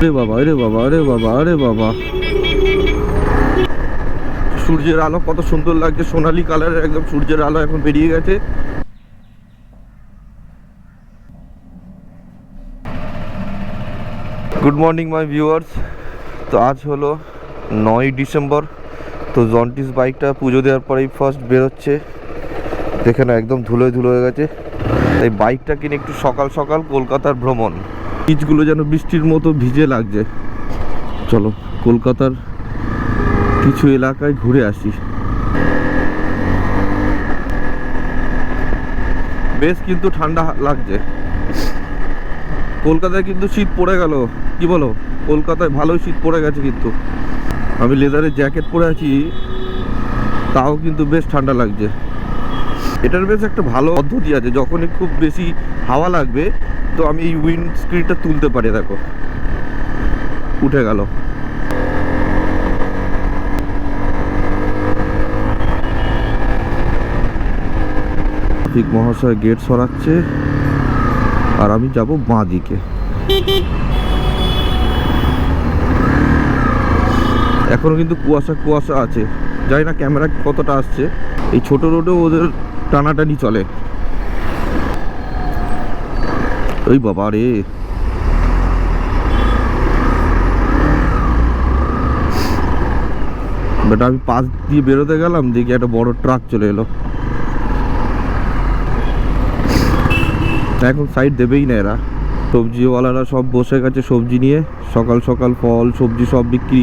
আরে বাবা আরে বাবা আরে বাবা আরে বাবা। সূর্যের আলো কত সুন্দর লাগছে, সোনালী কালারের একদম সূর্যের আলো এখন বেরিয়ে গেছে। গুড মর্নিং মাই ভিউয়ার্স তো আজ হলো নয় ডিসেম্বর। তো জন্টিস বাইকটা পুজো দেওয়ার পরেই ফার্স্ট বেরোচ্ছে। দেখে একদম ধুলোয় ধুলো হয়ে গেছে। এই বাইকটা কিনে একটু সকাল সকাল কলকাতার ভ্রমণ। বীজগুলো যেন বৃষ্টির মতো ভিজে লাগছে। চলো, কলকাতার কিছু এলাকায় ঘুরে আসি। বেশ কিন্তু ঠান্ডা লাগছে। কলকাতায় কিন্তু শীত পড়ে গেল। কি বলো? কলকাতায় ভালোই শীত পড়ে গেছে কিন্তু। আমি লেদারের জ্যাকেট পরে আছি, তাও কিন্তু বেশ ঠান্ডা লাগছে। এটার বেশ একটা ভালো পদ্ধতি আছে, যখনই খুব বেশি হাওয়া লাগবে তো আমি এই উইন্ড স্ক্রিনটা তুলতে পারি, দেখো। উঠে গেল। ঠিক মহাশয় গেট সরাচ্ছে, আর আমি যাব বাঁ দিকে। এখনও কিন্তু কুয়াশা কুয়াশা আছে। জানি না ক্যামেরা কতটা আসছে। এই ছোট রোডেও ওদের টানাটানি চলে। ওই বাবা রে। বাট, আমি পাশ দিয়ে বেরোতে গেলাম, দেখি একটা বড় ট্রাক চলে এলো। এখন সাইড দেবেই না এরা। সবজিওয়ালারা সব বসে গেছে সবজি নিয়ে। সকাল সকাল ফল, সবজি সব বিক্রি।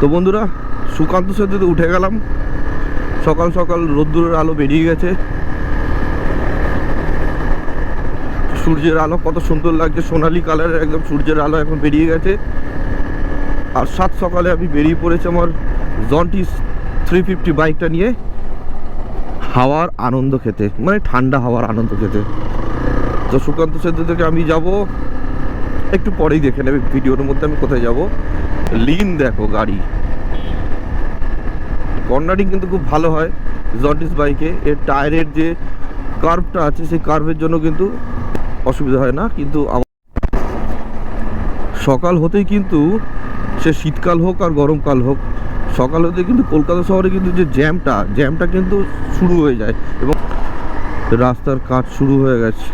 তো বন্ধুরা, সুকান্ত সেতুতে উঠে গেলাম। সকাল সকাল রোদ্দুরের আলো বেরিয়ে গেছে। সূর্যের আলো, কত সুন্দর লাগছে। সোনালী কালারের একদম সূর্যের আলো এখন বেরিয়ে গেছে। আর সাত সকালে আমি বেরিয়ে পড়েছি আমার জন্টিস থ্রি ফিফটি বাইকটা নিয়ে হাওয়ার আনন্দ খেতে। মানে ঠান্ডা হাওয়ার আনন্দ খেতে। তো সুকান্ত সেতু থেকে আমি যাব। একটু পরেই দেখে নেবে ভিডিওর মধ্যে আমি কোথায় যাব। লিন দেখো গাড়ি। কর্নারিং কিন্তু খুব ভালো হয় জন্টিস বাইকে এর টায়ারের যে কার্ভটা আছে, সেই কার্ভের জন্য কিন্তু অসুবিধা হয় না, কিন্তু সকাল হতেই কিন্তু সে শীতকাল হোক আর গরমকাল হোক, সকাল হতে কিন্তু কলকাতা শহরে কিন্তু যে জ্যামটা জ্যামটা কিন্তু শুরু হয়ে যায় এবং রাস্তার কাজ শুরু হয়ে গেছে।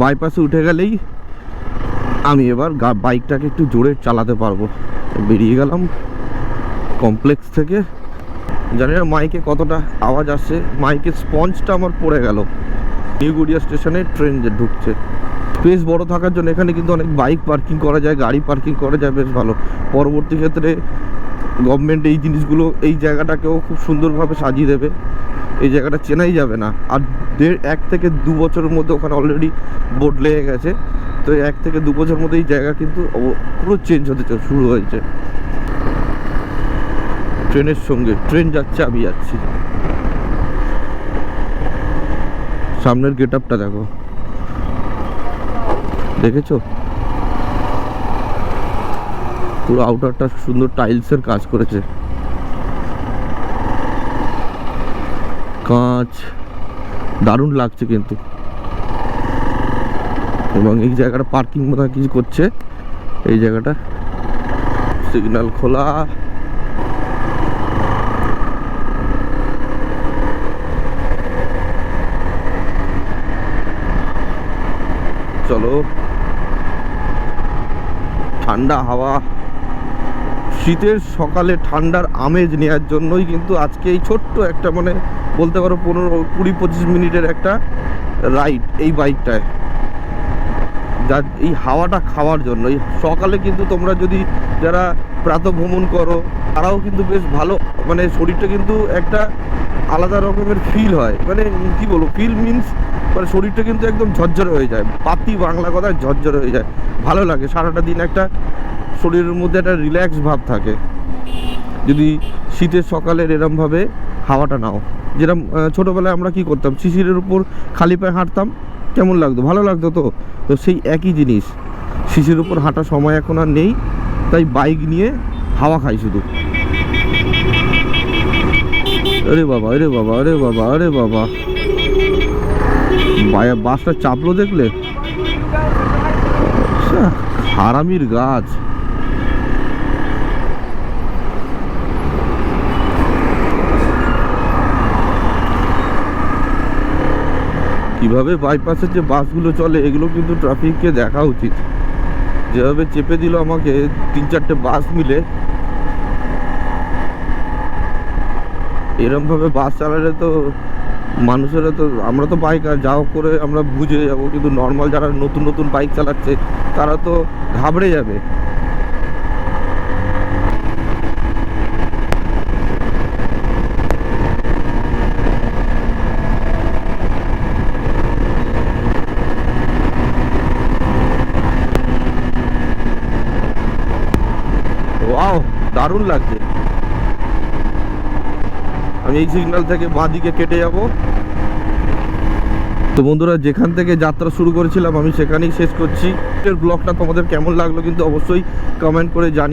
বাইপাসে উঠে গেলেই আমি এবার বাইকটাকে একটু জোরে চালাতে পারব। বেরিয়ে গেলাম কমপ্লেক্স থেকে। জানি না মাইকে কতটা আওয়াজ আসছে। মাইকের স্পঞ্জটা আমার পড়ে গেল। নিউ গড়িয়া স্টেশনে ট্রেন যে ঢুকছে। স্পেস বড় থাকার জন্য এখানে কিন্তু অনেক বাইক পার্কিং করা যায়, গাড়ি পার্কিং করা যায়, বেশ ভালো। পরবর্তী ক্ষেত্রে গভর্নমেন্ট এই জিনিসগুলো, এই জায়গাটাকেও খুব সুন্দরভাবে সাজিয়ে দেবে। এই জায়গাটা চেনাই যাবে না। আর দেড়, এক থেকে দু বছরের মধ্যে ওখানে অলরেডি বোর্ড লেগে গেছে। তো এক থেকে দু বছর মধ্যে এই জায়গা কিন্তু পুরো চেঞ্জ হতে শুরু হয়েছে। ট্রেনের সঙ্গে, ট্রেন যাচ্ছে, আমি যাচ্ছি। সামনের গেট আপটা দেখো। দেখেছ? পুরো আউটারটা সুন্দর টাইলসের কাজ করেছে। কাঁচ। দারুণ লাগছে কিন্তু। এবং এই জায়গাটা পার্কিং মতো কিছু করছে। এই জায়গাটা সিগন্যাল খোলা। চলো। ঠান্ডা হাওয়া। শীতের সকালে ঠান্ডার আমেজ নেওয়ার জন্যই কিন্তু আজকে এই ছোট্ট একটা মানে বলতে পারো পনেরো কুড়ি পঁচিশ মিনিটের একটা রাইড এই বাইকটায়। যার এই হাওয়াটা খাওয়ার জন্য, এই সকালে কিন্তু তোমরা যদি যারা প্রাতঃ ভ্রমণ করো, তারাও কিন্তু বেশ ভালো মানে শরীরটা কিন্তু একটা আলাদা রকমের ফিল হয়। মানে কি বলব ফিল মিন্স মানে শরীরটা কিন্তু একদম ঝরঝরে হয়ে যায়। পাতি বাংলা কথায় ঝরঝরে হয়ে যায়। ভালো লাগে, সারাটা দিন একটা শরীরের মধ্যে একটা রিল্যাক্স ভাব থাকে। যদি শীতের সকালের এরমভাবে হাওয়াটা নাও। যেরকম ছোটোবেলায় আমরা কি করতাম, শিশিরের উপর খালি পায়ে হাঁটতাম কেমন লাগতো? ভালো লাগতো তো। তো সেই একই জিনিস। শিশির উপর হাঁটা সময় এখন আর নেই, তাই বাইক নিয়ে হাওয়া খাই শুধু। আরে বাবা আরে বাবা আরে বাবা আরে বাবা। বাসটা চাপলো দেখলে? হারামির গাছ। কীভাবে বাইপাসের যে বাসগুলো চলে, এগুলো কিন্তু ট্রাফিককে দেখা উচিত। যেভাবে চেপে দিল আমাকে, তিন চারটে বাস মিলে। এরমভাবে বাস চালালে তো মানুষেরা তো, আমরা তো বাইকার যাও করে আমরা বুঝে যাব। কিন্তু নর্মাল যারা নতুন নতুন বাইক চালাচ্ছে, তারা তো ঘাবড়ে যাবে। দারুণ লাগছে। আমি এই সিগনাল থেকে বাঁদিকে কেটে যাব। তো বন্ধুরা, যেখান থেকে যাত্রা শুরু করেছিলাম, আমি সেখানেই শেষ করছি। ব্লগটা তোমাদের কেমন লাগল কিন্তু অবশ্যই কমেন্ট করে জানি